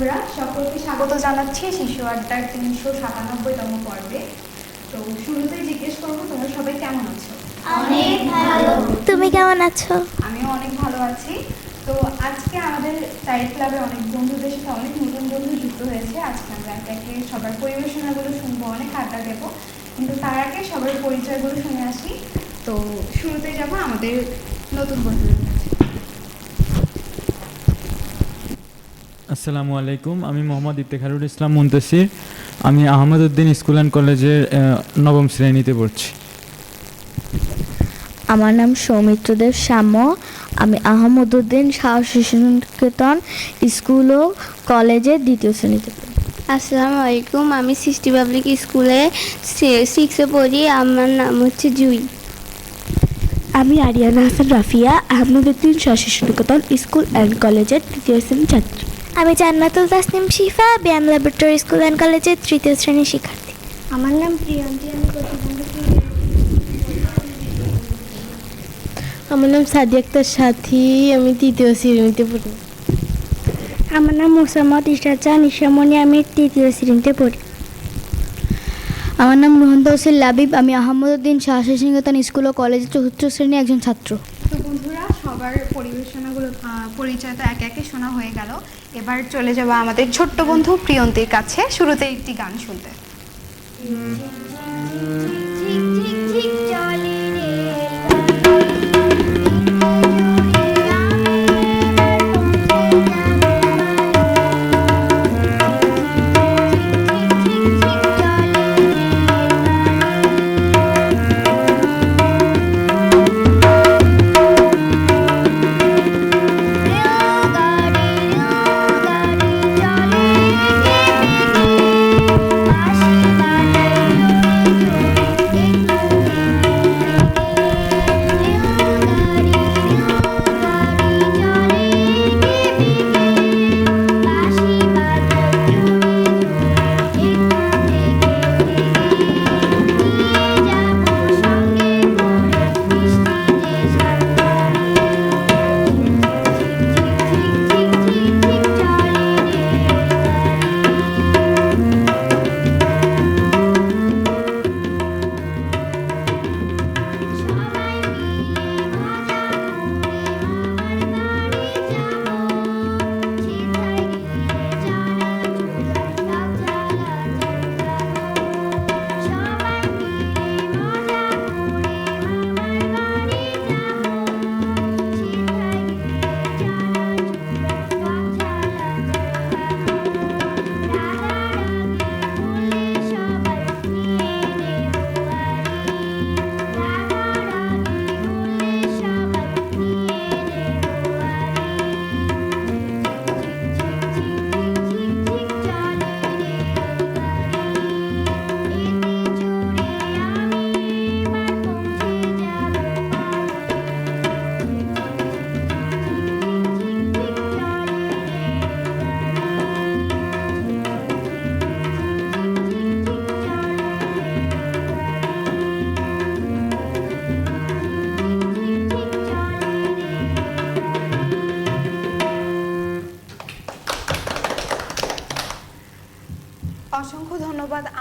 বন্ধুরা সকলকে স্বাগত জানাচ্ছি শিশু আড্ডার তিনশো সাতানব্বইতম পর্বে। তো শুরুতেই জিজ্ঞেস করব তোমরা সবাই কেমন আছো? অনেক ভালো। তুমি কেমন আছো? আমিও অনেক ভালো আছি। তো আজকে আমাদের চাইল্ড ক্লাবে অনেক বন্ধুদের সাথে অনেক নতুন বন্ধু যুক্ত হয়েছে। আজকে আমরা একে সবার পরিবেশনাগুলো শুনব অনেক আড্ডা দেবো। কিন্তু তার আগে সবার পরিচয়গুলো শুনে আসি। তো শুরুতেই যাব আমাদের নতুন বন্ধুদের কাছে। আসসালামু আলাইকুম। আমি মোহাম্মদ ইফতেখারুল ইসলাম মুন্তাসির। আমি আহমদউদ্দিন স্কুল অ্যান্ড কলেজের নবম শ্রেণীতে পড়ছি। আমার নাম সৌমিত্রদেব শ্যাম্য আমি আহমদুদ্দিন শাহ শিশু নিকেতন স্কুল ও কলেজের দ্বিতীয় শ্রেণীতে পড়ি। আসসালামু আলাইকুম। আমি সৃষ্টি পাবলিক স্কুলে সিক্সে পড়ি। আমার নাম হচ্ছে জুই। আমি আরিয়ানা হাসান রাফিয়া আহমদুদ্দিন শিশু নিকেতন স্কুল অ্যান্ড কলেজের তৃতীয় শ্রেণির ছাত্রী। আমি জান্নাতুল তাসনিম শিফা ব্যায়াম ল্যাবরেটরি স্কুল অ্যান্ড কলেজের তৃতীয় শ্রেণির শিক্ষার্থী। আমার নাম প্রিয়ন্তী আমি আমার নাম সাদি আক্তার সাথী আমি তৃতীয় শ্রেণীতে পড়ি। আমার নাম মোসাম্মদ ইশরাজা নিশামণি আমি তৃতীয় শ্রেণীতে পড়ি। আমার নাম রোহন তৌসিল লাবিব আমি আহমদুদ্দিন শাহ নিকেতন স্কুল ও কলেজের চতুর্থ শ্রেণির একজন ছাত্র। সবার পরিবেশনাগুলো পরিচয় তো একে একে শোনা হয়ে গেল এবার চলে যাব আমাদের ছোট্ট বন্ধু প্রিয়ন্তীর কাছে শুরুতে একটি গান শুনতে অসংখ্য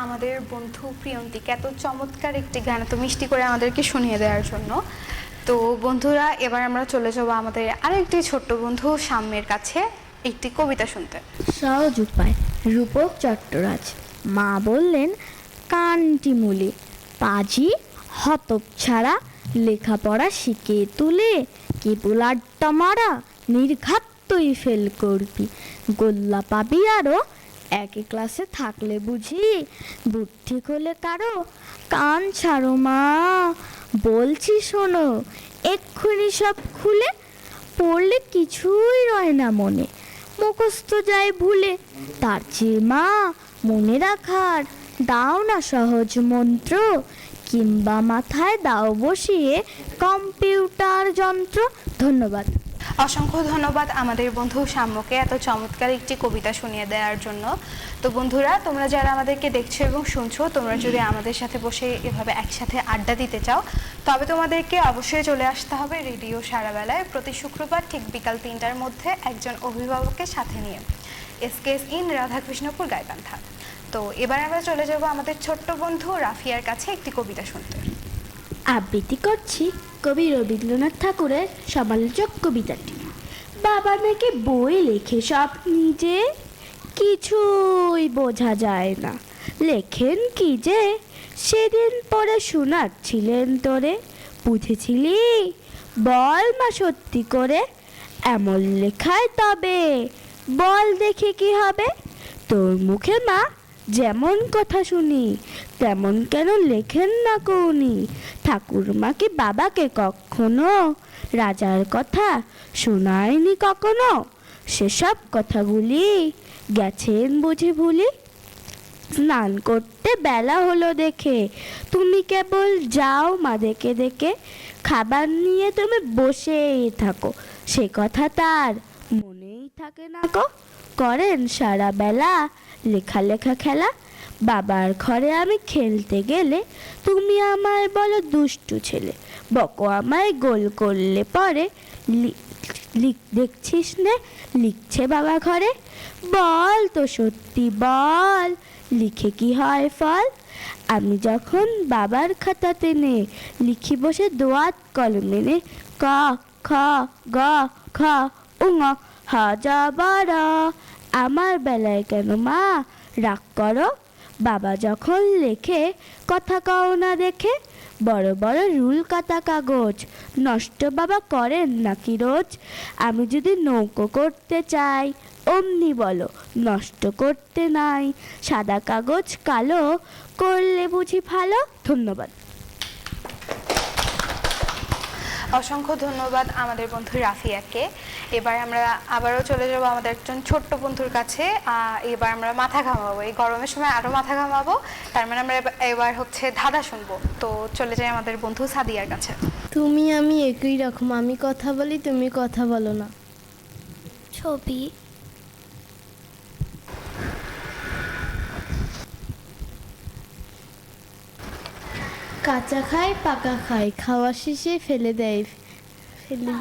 আমাদের বন্ধু প্রিয়ন্তীকে এত চমৎকার একটি গান, এত মিষ্টি করে আমাদেরকে শুনিয়ে দেওয়ার জন্য। তো বন্ধুরা, এবার আমরা চলে যাব আমাদের আরেকটি ছোট্ট বন্ধু সাম্যের কাছে, একটি কবিতা শুনতে। সহজ উপায়, রূপক চট্টরাজ। মা বললেন কানটি মুলে, পাজি হতক ছাড়া লেখাপড়া শিখে তুলে কেবল আড্ডা মারা নির্ঘাত তুই ফেল করবি। গোল্লা পাবি আরও একই ক্লাসে থাকলে বুঝি বুদ্ধি হলে কারও কান ছাড়ো মা। বলছি শোনো, এক্ষুনি সব খুলে পড়লে কিছুই রয় না মনে। মুখস্থ যায় ভুলে, তার চেয়ে মা মনে রাখার দাও না সহজ মন্ত্র, কিংবা মাথায় দাও বসিয়ে কম্পিউটার যন্ত্র। ধন্যবাদ। অসংখ্য ধন্যবাদ আমাদের বন্ধু সাম্যকে এত চমৎকার একটি কবিতা শুনিয়ে দেওয়ার জন্য। তো বন্ধুরা, তোমরা যারা আমাদেরকে দেখছ এবং শুনছো, তোমরা যদি আমাদের সাথে বসে এভাবে একসাথে আড্ডা দিতে চাও, তবে তোমাদেরকে অবশ্যই চলে আসতে হবে রেডিও সারাবেলায় প্রতি শুক্রবার ঠিক বিকাল তিনটার মধ্যে একজন অভিভাবকের সাথে নিয়ে। SKS in Radhakrishnapur Gaibandha. তো এবার আমরা চলে যাব আমাদের ছোট্ট বন্ধু রাফিয়ার কাছে একটি কবিতা শুনতে। আবৃত্তি করছি কবি রবীন্দ্রনাথ ঠাকুরের সমালোচক কবিতাটি। বাবা নাকি বই লেখে সব নিজে? কিছুই বোঝা যায় না। লেখেন কি যে? সেদিন পরে শোনাচ্ছিলেন তোরে। বুঝেছিলি? বল মা সত্যি করে। এমন লেখায় তবে বল দেখে কি হবে? তোর মুখে মা যেমন কথা শুনি, তেমন কেন লেখেন না কৌনি? ঠাকুরমা কি বাবাকে কখনো? রাজার কথা শোনায়নি কখনো? সেসব কথাগুলি গেছেন বুঝে ভুলি? স্নান করতে বেলা হলো দেখে, তুমি কেবল যাও মা দেখে দেখে, খাবার নিয়ে তুমি বসেই থাকো, সে কথা তার মনেই থাকে না গো। করেন সারা বেলা লেখা লেখা খেলা, বাবার ঘরে আমি খেলতে গেলে তুমি আমায় বলো দুষ্টু ছেলে, বকো আমায় গোল করলে পরে লিখ দেখছিস নে, লিখছে বাবা ঘরে, বল তো সত্যি বল, লিখে কি হয় ফল? আমি যখন বাবার খাতাতে নে, লিখি বসে দোয়াত কলমে নে, ক, খ, গ, খ উঙ হ যা বড় আমার বেলায় কেন মা? রাগ করো। বাবা যখন লেখে, কথা কও না দেখে। বড় বড় রুল কাটা কাগজ। নষ্ট বাবা করেন নাকি রোজ? আমি যদি নৌকো করতে চাই, অমনি বলো, নষ্ট করতে নাই। সাদা কাগজ কালো, করলে বুঝি ভালো? ধন্যবাদ। অসংখ্য ধন্যবাদ আমাদের বন্ধু রাফিয়াকে। এবার আমরা আবারও চলে যাব আমাদের একজন ছোট্ট বন্ধুর কাছে। এবার আমরা মাথা ঘামাবো। এই গরমের সময় আরও মাথা ঘামাবো। তার মানে আমরা এবার- হচ্ছে ধাঁধা শুনব। তো চলে যাই আমাদের বন্ধু সাদিয়ার কাছে। তুমি আমি একই রকম। আমি কথা বলি তুমি কথা বলো না। ছবি কাঁচা খায় পাকা খায়। খাওয়া শেষে ফেলে দেয়। ফেলে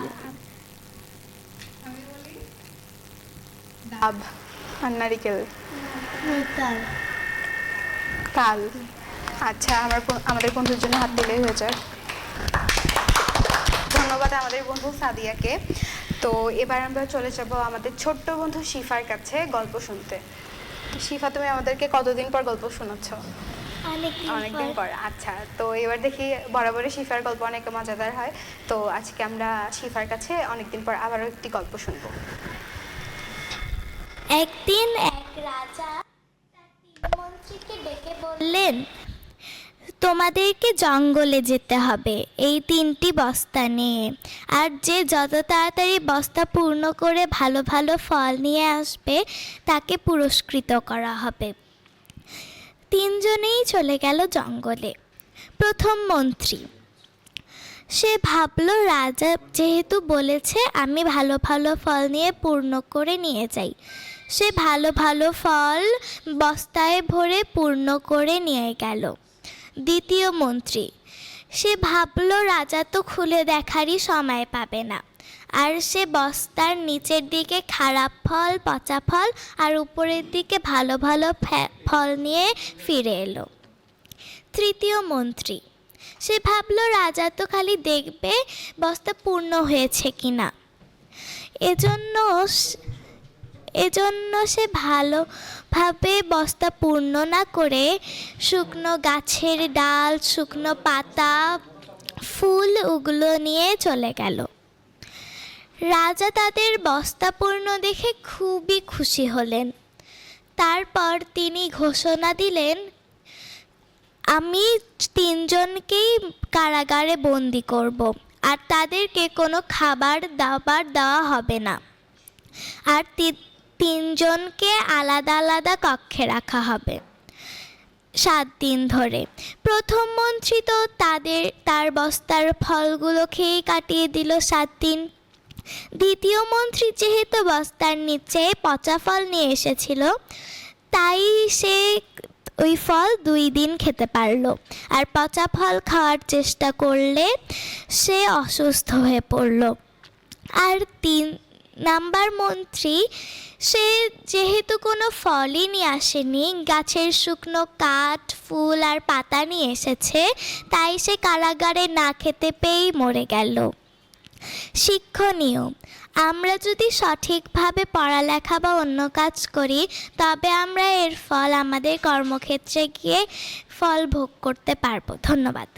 ডাব আর নারিকেল তার কাল আচ্ছা আমার আমাদের বন্ধুর জন্য হাত দিলেই হয়ে যাক। ধন্যবাদ আমাদের বন্ধু সাদিয়াকে। তো এবার আমরা চলে যাব আমাদের ছোট্ট বন্ধু শিফার কাছে গল্প শুনতে। শিফা তুমি আমাদেরকে কতদিন পর গল্প শোনাচ্ছ? অনেকদিন পর। আচ্ছা। তো এবার দেখি বরাবরই শিফার গল্প অনেক মজাদার হয়। তো আজকে আমরা শিফার কাছে অনেকদিন পর আবারও একটি গল্প শুনব। একদিন এক রাজা মন্ত্রীকে ডেকে বললেন তোমাদেরকে জঙ্গলে যেতে হবে এই তিনটি বস্তা নিয়ে। আর যে যত তাড়াতাড়ি বস্তা পূর্ণ করে ভালো ভালো ফল নিয়ে আসবে তাকে পুরস্কৃত করা হবে। তিনজনেই চলে গেল জঙ্গলে। প্রথম মন্ত্রী। সে ভাবলো, রাজা যেহেতু বলেছে, আমি ভালো ভালো ফল নিয়ে পূর্ণ করে নিয়ে যাই। সে ভালো ভালো ফল বস্তায় ভরে পূর্ণ করে নিয়ে গেল। দ্বিতীয় মন্ত্রী। সে ভাবলো, রাজা তো খুলে দেখারই সময় পাবে না। আর সে বস্তার নিচের দিকে খারাপ ফল, পচা ফল আর উপরের দিকে ভালো ভালো ফল নিয়ে ফিরে এলো। তৃতীয় মন্ত্রী, সে ভাবলো রাজা তো খালি দেখবে বস্তা পূর্ণ হয়েছে কিনা। এজন্য এজন্য সে ভালোভাবে বস্তা পূর্ণ না করে শুকনো গাছের ডাল, শুকনো পাতা, ফুল ওগুলো নিয়ে চলে গেল। রাজা তাদের বস্তা পূর্ণ দেখে খুবই খুশি হলেন। তারপর তিনি ঘোষণা দিলেন, আমি তিনজনকেই কারাগারে বন্দি করব, আর তাদেরকে কোনো খাবার দাবার দেওয়া হবে না। আর তিনজনকে আলাদা আলাদা কক্ষে রাখা হবে সাত দিন ধরে। প্রথম মন্ত্রী তো তাদের, তার বস্তার ফলগুলো খেয়ে কাটিয়ে দিল সাত দিন। দ্বিতীয় মন্ত্রী যেহেতু বস্তার নিচে পচা ফল নিয়ে এসেছিল, তাই সে ওই ফল দুই দিন খেতে পারল। আর পচা ফল খাওয়ার চেষ্টা করলে সে অসুস্থ হয়ে পড়ল। আর তিন নাম্বার মন্ত্রী, সে যেহেতু কোনো ফলই নিয়ে আসেনি, গাছের শুকনো কাঠ, ফুল আর পাতা নিয়ে এসেছে, তাই সে কারাগারে না খেতে পেয়েই মরে গেল। শিক্ষণীয়। আমরা যদি সঠিকভাবে পড়ালেখা বা অন্য কাজ করি তবে আমরা এর ফল আমাদের কর্মক্ষেত্রে গিয়ে ফল ভোগ করতে পারব। ধন্যবাদ।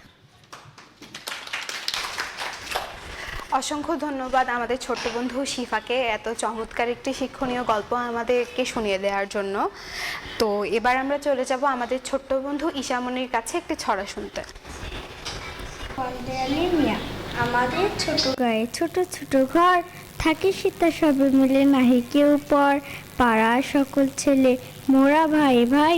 অসংখ্য ধন্যবাদ আমাদের ছোট্ট বন্ধু শিফাকে এত চমৎকার একটি শিক্ষণীয় গল্প আমাদেরকে শুনিয়ে দেওয়ার জন্য। তো এবার আমরা চলে যাব আমাদের ছোট্ট বন্ধু ঈশামনির কাছে একটি ছড়া শুনতে। আমাদের ছোট গায়ে ছোট ছোট ঘর, থাকে সীতা সবে মিলে নাহি কেউ পর। পাড়ার সকল ছেলে, মোরা ভাই ভাই,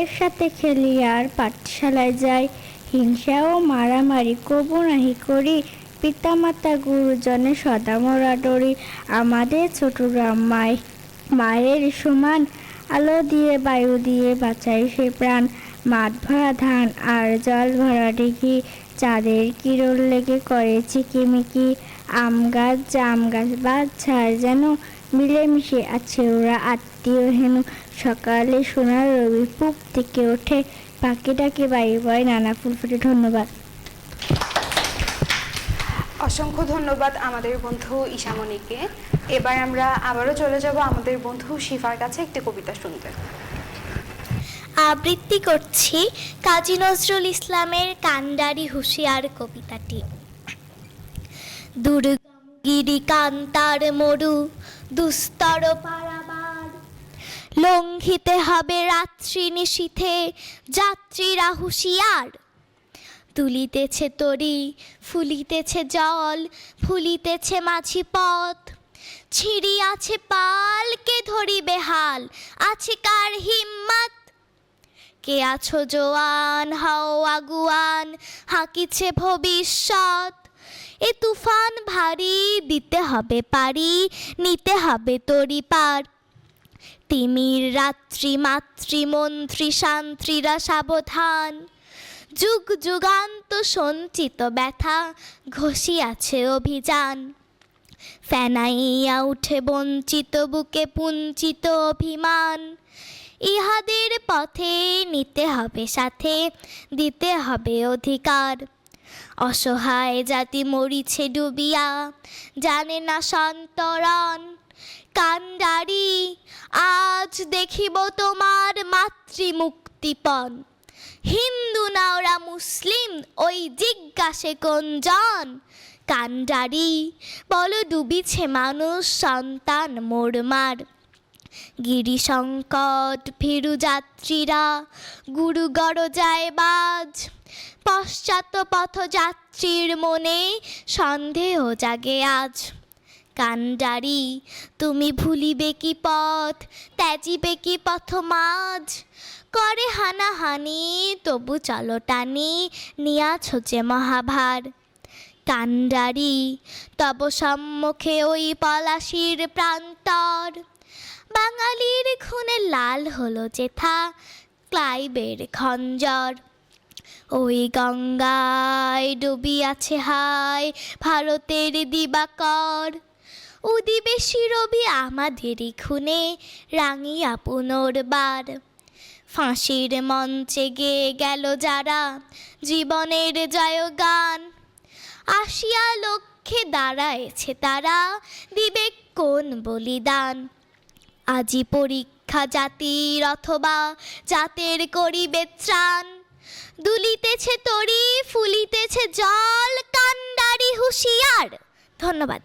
একসাথে খেলি আর পাঠশালায় যাই। হিংসা ও মারামারি কবু নাহি করি, পিতামাতা গুরুজনে সদা মোরা ডরি। আমাদের ছোট গ্রাম মাই, মায়ের সমান, আলো দিয়ে বায়ু দিয়ে বাঁচাই সে প্রাণ। মাঠ ভরা ধান আর জল ভরা ডিঘি চাঁদের কিরণ লেগে করে চিকিমিকি আম গাছ, জাম গাছ বাচ্চার যেন মিলেমিশে আছে। ওরা আত্মীয় হেন সকালে সোনার রবি পুব থেকে ওঠে, পাখি ডাকে বায়ু বয় নানা ফুল ফুটে। ধন্যবাদ। অসংখ্য ধন্যবাদ আমাদের বন্ধু ঈশামণিকে। এবার আমরা আবারও চলে যাব আমাদের বন্ধু শিফার কাছে একটি কবিতা শুনতে। আবৃত্তি করছি কাজী নজরুল ইসলামের কান্ডারি হুঁশিয়ার কবিতাটি। দুর্গিরি কান্তার মরু, দুস্তর পারাবার। লঙ্ঘিতে হবে রাত্রি নিশীথে যাত্রীরা হুঁশিয়ার। তুলিতেছে তরি, ফুলিতেছে জল, ফুলিতেছে মাঝি পথ। ছিড়িয়াছে আছে পালকে ধরিবে হাল আছে কার হিম্মত কে আছো জোয়ান? হাও আগুয়ান, হাঁকিছে ভবিষ্যৎ। এ তুফান ভারী, দিতে হবে পারি, নিতে হবে তরি পার। তিমির রাত্রি মাতৃ মন্ত্রী শান্ত্রীরা সাবধান। যুগ যুগান্ত সঞ্চিত ব্যথা ঘষিয়াছে অভিযান। ফেনাইয়া উঠে বঞ্চিত, বুকে পুঞ্চিত অভিমান। ইহাদের পথে নিতে হবে, সাথে দিতে হবে অধিকার। অসহায় জাতি মরিছে ডুবিয়া, জানে না সন্তরণ। কান্ডারি আজ দেখিব তোমার মাতৃমুক্তিপণ। হিন্দু না ওরা মুসলিম, ওই জিজ্ঞাসে কোনজন কান্ডারি বল ডুবিছে মানুষ, সন্তান মোরমার গিরি সংকট ফিরু যাত্রীরা, গুরু যায় বাজ। পশ্চাৎ পথযাত্রীর মনে সন্দেহ জাগে আজ। কান্ডারি, তুমি ভুলিবে কি পথ, ত্যাজিবে কি পথ মাঝ? করে হানাহানি, তবু চলো টানি, নিয়াছ যে মহাভার। কান্ডারি, তব সম্মুখে ওই পলাশির প্রান্তর। বাঙালির খুনে লাল হলো যেথা ক্লাইবের খঞ্জর। ওই গঙ্গায় ডুবিয়াছে হায় ভারতের দিবাকর। উদিবেশী রবি আমাদেরই খুনে রাঙিয়া পুনর্বার ফাঁসির মঞ্চে গেয়ে গেল যারা জীবনের জয় গান আসিয়া লক্ষ্যে দাঁড়ায়েছে তারা, দিবে কোন বলিদান? আজি পরীক্ষা জাতির অথবা জাতের করিবে ত্রাণ। দুলিতেছে তরি, ফুলিতেছে জল কান্ডারি হুঁশিয়ার। ধন্যবাদ।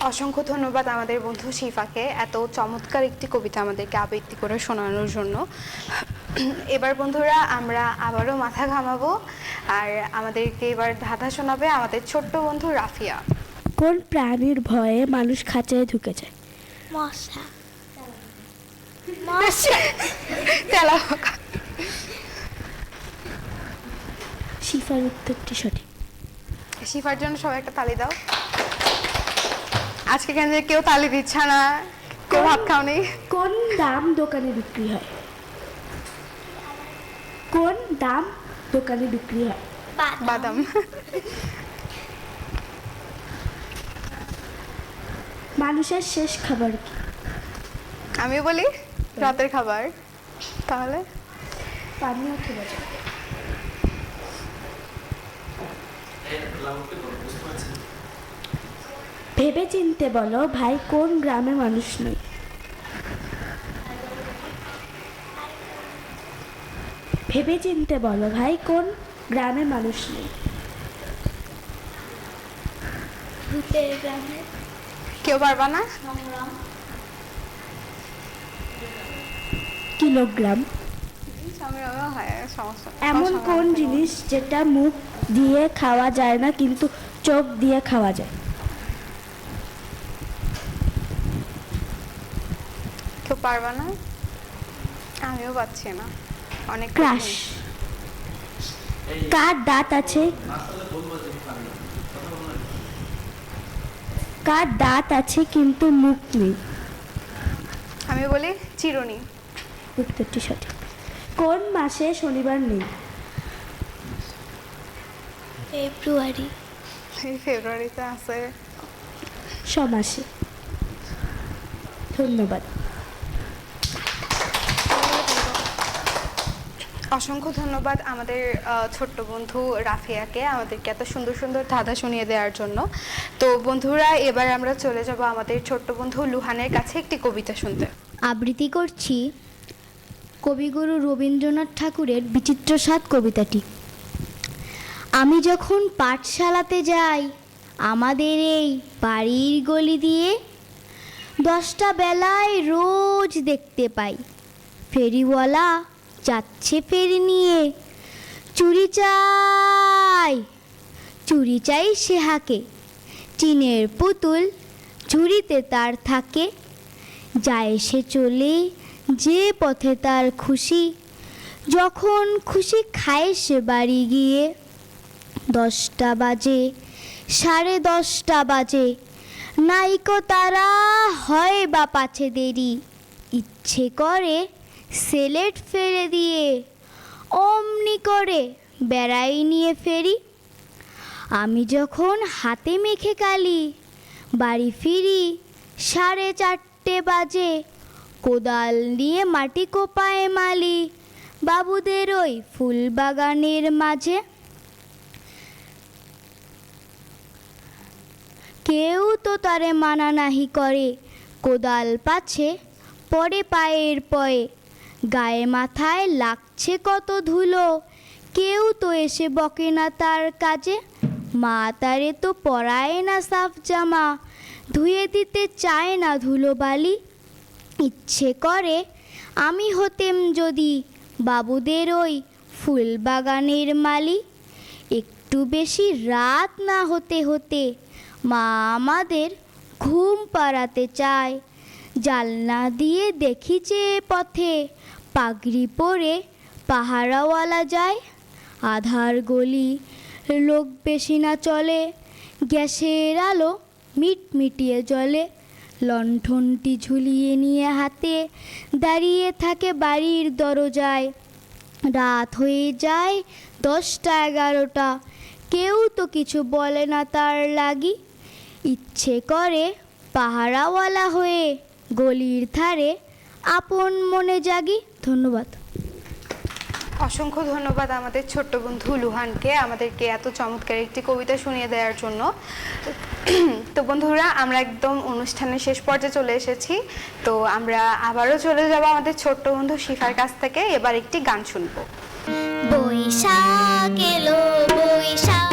অসংখ্য ধন্যবাদ আমাদের বন্ধু শিফাকে। এত চমৎকার একটি কবিতা আমাদেরকে আবৃত্তি করে শোনানোর জন্য। এবার বন্ধুরা, আমরা আবারও মাথা ঘামাবো। আর আমাদেরকে এবার ধাঁধা শোনাবে আমাদের ছোট্ট বন্ধু রাফিয়া। কোন প্রাণীর ভয়ে মানুষ খাঁচায় ঢুকে যায়? মশা। শিফার উত্তরটি সঠিক। শিফার জন্য সবাই একটা তালি দাও। আজকে কেন যে কেউ তালি দিচ্ছে না কেউ ভাত খাওনি। কোন দাম দোকানে বিক্রি হয়? কোন দাম দোকানে বিক্রি হয়? বাদাম। মানুষের শেষ খাবার কি? আমি বলি রাতের খাবার। তাহলে? পানি অথবা জল ভেবে চিনতে বলো ভাই কোন গ্রামে মানুষ নই? ভেবে চিনতে বলো ভাই কোন গ্রামে মানুষ নেই? ভূতের গ্রামে? কেউ পারবা না? কিলোগ্রাম এমন কোন জিনিস যেটা মুখ দিয়ে খাওয়া যায় না কিন্তু চোখ দিয়ে খাওয়া যায়? কেউ পারবা না? আমিও পাচ্ছি না। অনেক ক্রাশ। কার দাঁত আছে? কার দাঁত আছে কিন্তু মুখ নেই। আমি বলি চিরুনি। উত্তরটি সঠিক। কোন মাসে শনিবার নেই? ফেব্রুয়ারি। এই ফেব্রুয়ারিতে আছে। সমাসে। ধন্যবাদ। অসংখ্য ধন্যবাদ আমাদের ছোট্ট বন্ধু রাফিয়াকে আমাদেরকে এত সুন্দর সুন্দর ধাঁধা শুনিয়ে দেওয়ার জন্য। তো বন্ধুরা, এবার আমরা চলে যাব আমাদের ছোট্ট বন্ধু লুহানের কাছে একটি কবিতা শুনতে। আবৃত্তি করছি কবিগুরু রবীন্দ্রনাথ ঠাকুরের বিচিত্র স্বাদ কবিতাটি। আমি যখন পাঠশালাতে যাই, আমাদের এই বাড়ির গলি দিয়ে দশটা বেলায় রোজ দেখতে পাই। ফেরিওয়ালা যাচ্ছে ফেরি নিয়ে। চুরি চাই চুরি চাই সে হাকে। টিনের পুতুল ঝুড়িতে তার থাকে। যায় সে চলে যে পথে তার খুশি। যখন খুশি খায় সে বাড়ি গিয়ে। দশটা বাজে, সাড়ে দশটা বাজে। নাইকো তারা হয় বা পাছে দেরি। ইচ্ছে করে সেলেট ফেলে দিয়ে অমনি করে বেড়াই নিয়ে ফেরি। আমি যখন হাতে মেখে কালি, বাড়ি ফিরি সাড়ে চারটে বাজে। কোদাল নিয়ে মাটি কোপায় মালি বাবুদের ওই ফুল বাগানের মাঝে। কেউ তো তারে মানা নাহি করে, কোদাল পাছে পরে পায়ের পয়ে। গায়ে মাথায় লাগছে কত ধুলো। কেউ তো এসে বকে না তার কাজে। মা তারে তো পরায় না সাফ জামা। ধুয়ে দিতে চায় না ধুলো বালি। ইচ্ছে করে আমি হতেম যদি বাবুদের ওই ফুল বাগানের মালি। একটু বেশি রাত না হতে হতে মা আমাদের ঘুম পাড়াতে চায়। জালনা দিয়ে দেখি যে পথে পাগড়ি পরে পাহারাওয়ালা যায়। আধার গলি, লোক বেশি না চলে। গ্যাসের আলো মিট মিটিয়ে জ্বলে। লণ্ঠনটি ঝুলিয়ে নিয়ে হাতে দাঁড়িয়ে থাকে বাড়ির দরজায়। রাত হয়ে যায় দশটা এগারোটা। কেউ তো কিছু বলে না তার লাগি। ইচ্ছে করে পাহারাওয়ালা হয়ে গলির ধারে আপন মনে জাগি। ধন্যবাদ। অসংখ্য ধন্যবাদ আমাদের ছোট্ট বন্ধু লুহানকে আমাদেরকে এত চমৎকার একটি কবিতা শুনিয়ে দেওয়ার জন্য। তো বন্ধুরা আমরা একদম অনুষ্ঠানের শেষ পর্যায়ে চলে এসেছি। তো আমরা আবারও চলে যাব আমাদের ছোট্ট বন্ধু শিফার কাছ থেকে। এবার একটি গান শুনব। বৈশাখ এলো বৈশাখ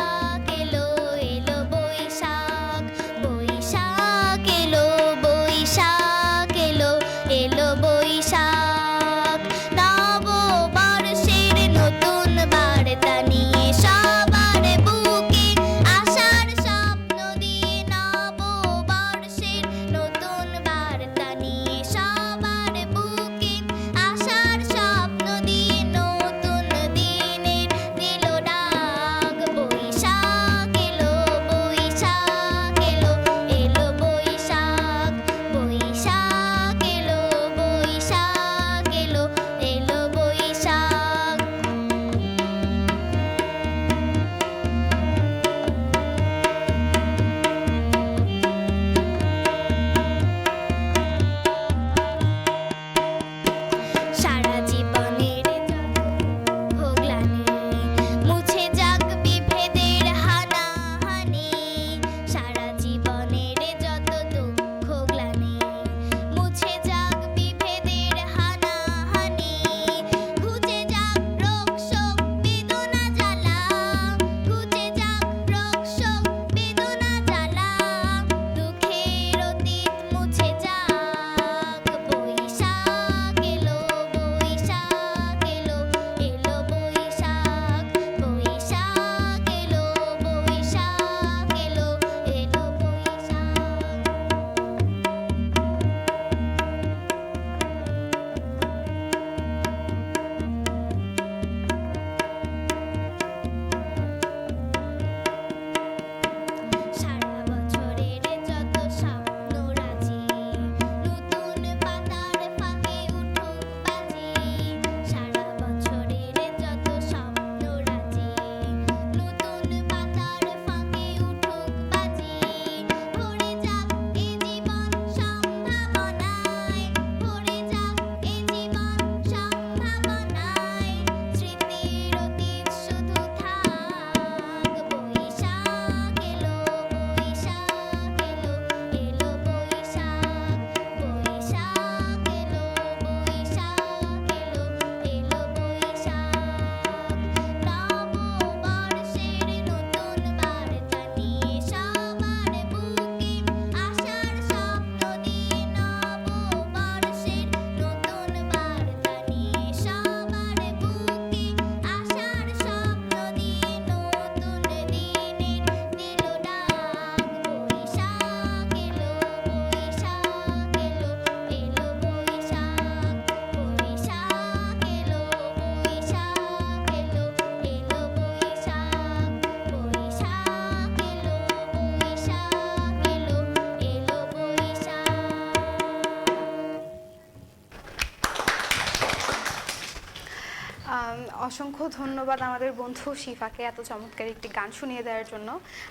ধন্যবাদ আমাদের বন্ধু শিফাকে এত চমৎকার একটি গান শুনিয়ে দেওয়ার জন্য।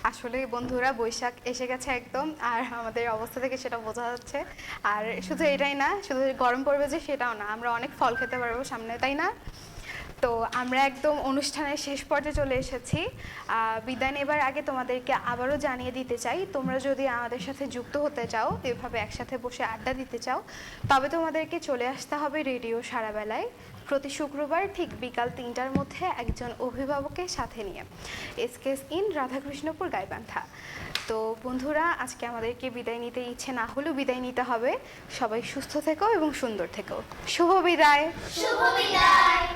আসলে বন্ধুরা বৈশাখ এসে গেছে একদম, আর আমাদের অবস্থা থেকে সেটা বোঝা যাচ্ছে। আর শুধু এটাই না, শুধু গরম পড়বে যে সেটাও না, আমরা অনেক ফল খেতে পারব সামনে, তাই না? তো আমরা একদম অনুষ্ঠানের শেষ পর্যায়ে চলে এসেছি। বিদায় নেবার আগে তোমাদেরকে আবারও জানিয়ে দিতে চাই, তোমরা যদি আমাদের সাথে যুক্ত হতে চাও, এভাবে একসাথে বসে আড্ডা দিতে চাও, তবে তোমাদেরকে চলে আসতে হবে রেডিও সারাবেলায়। প্রতি শুক্রবার ঠিক বিকাল তিনটার মধ্যে একজন অভিভাবকের সাথে নিয়ে এসকেস ইন রাধাকৃষ্ণপুর গাইবান্ধা। তো বন্ধুরা, আজকে আমাদেরকে বিদায় নিতে ইচ্ছে না হলেও বিদায় নিতে হবে। সবাই সুস্থ থেকো এবং সুন্দর থেকো। শুভ বিদায়। শুভ বিদায়।